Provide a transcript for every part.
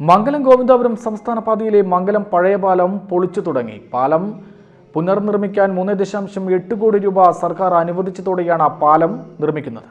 മംഗലം ഗോവിന്ദാപുരം സംസ്ഥാന പാതയിലെ മംഗലം പഴയ പാലം പൊളിച്ചു തുടങ്ങി. പാലം പുനർനിർമ്മിക്കാൻ മൂന്ന് ദശാംശം എട്ട് കോടി രൂപ സർക്കാർ അനുവദിച്ചതോടെയാണ് പാലം നിർമ്മിക്കുന്നത്.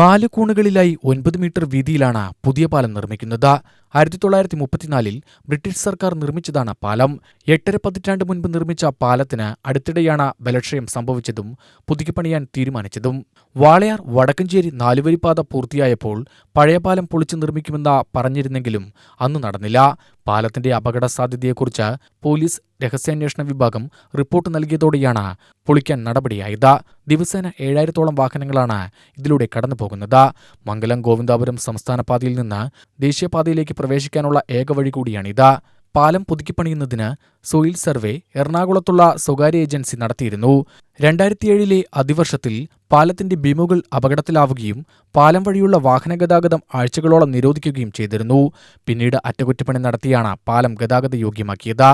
നാല് കോണുകളിലായി ഒൻപത് മീറ്റർ വീതിയിലാണ് പുതിയ പാലം നിർമ്മിക്കുന്നത്. ആയിരത്തി തൊള്ളായിരത്തി മുപ്പത്തിനാലിൽ ബ്രിട്ടീഷ് സർക്കാർ നിർമ്മിച്ചതാണ് പാലം. എട്ടര പതിറ്റാണ്ട് മുൻപ് നിർമ്മിച്ച പാലത്തിന് അടുത്തിടെയാണ് ബലക്ഷയം സംഭവിച്ചതും പുതുക്കിപ്പണിയാൻ തീരുമാനിച്ചതും. വാളയാർ വടക്കഞ്ചേരി നാലുവരിപ്പാത പൂർത്തിയായപ്പോൾ പഴയ പാലം പൊളിച്ചു നിർമ്മിക്കുമെന്ന പറഞ്ഞിരുന്നെങ്കിലും അന്ന് നടന്നില്ല. പാലത്തിന്റെ അപകട സാധ്യതയെക്കുറിച്ച് പോലീസ് രഹസ്യാന്വേഷണ വിഭാഗം റിപ്പോർട്ട് നൽകിയതോടെയാണ് പൊളിക്കാൻ നടപടിയായത്. ദിവസേന ഏഴായിരത്തോളം വാഹനങ്ങളാണ് ഇതിലൂടെ കടന്നുപോകുന്നത്. മംഗലം ഗോവിന്ദാപുരം സംസ്ഥാന പാതയിൽ നിന്ന് ദേശീയപാതയിലേക്ക് പ്രവേശിക്കാനുള്ള ഏക വഴി കൂടിയാണിത് പാലം പുതുക്കിപ്പണിയുന്നതിന് സോയിൽ സർവേ എറണാകുളത്തുള്ള സ്വകാര്യ ഏജൻസി നടത്തിയിരുന്നു. രണ്ടായിരത്തിയേഴിലെ അതിവർഷത്തിൽ പാലത്തിന്റെ ബീമുകൾ അപകടത്തിലാവുകയും പാലം വഴിയുള്ള വാഹനഗതാഗതം ആഴ്ചകളോളം നിരോധിക്കുകയും ചെയ്തിരുന്നു. പിന്നീട് അറ്റകുറ്റപ്പണി നടത്തിയാണ് പാലം ഗതാഗത യോഗ്യമാക്കിയത്.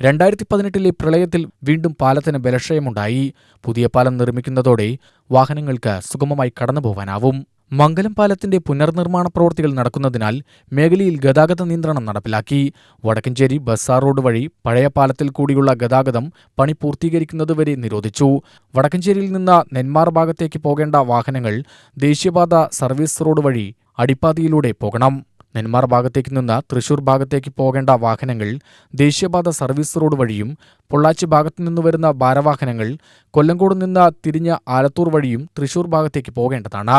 രണ്ടായിരത്തി പതിനെട്ടിലെ പ്രളയത്തിൽ വീണ്ടും പാലത്തിന് ബലക്ഷയമുണ്ടായി. പുതിയ പാലം നിർമ്മിക്കുന്നതോടെ വാഹനങ്ങൾക്ക് സുഗമമായി കടന്നുപോകാനാവും മംഗലം പാലത്തിന്റെ പുനർനിർമ്മാണ പ്രവൃത്തികൾ നടക്കുന്നതിനാൽ മേഖലയിൽ ഗതാഗത നിയന്ത്രണം നടപ്പിലാക്കി. വടക്കഞ്ചേരി ബസാർ റോഡ് വഴി പഴയ പാലത്തിൽ കൂടിയുള്ള ഗതാഗതം പണി പൂർത്തീകരിക്കുന്നതുവരെ നിരോധിച്ചു. വടക്കഞ്ചേരിയിൽ നിന്ന് നെന്മാർ ഭാഗത്തേക്ക് പോകേണ്ട വാഹനങ്ങൾ ദേശീയപാത സർവീസ് റോഡ് വഴി അടിപ്പാതിയിലൂടെ പോകണം. നെന്മാർ ഭാഗത്തേക്ക് നിന്ന് തൃശൂർ ഭാഗത്തേക്ക് പോകേണ്ട വാഹനങ്ങൾ ദേശീയപാത സർവീസ് റോഡ് വഴിയും പൊള്ളാച്ചി ഭാഗത്തു നിന്ന് വരുന്ന ഭാരവാഹനങ്ങൾ കൊല്ലങ്കോട് നിന്ന് തിരിഞ്ഞ ആലത്തൂർ വഴിയും തൃശൂർ ഭാഗത്തേക്ക് പോകേണ്ടതാണ്.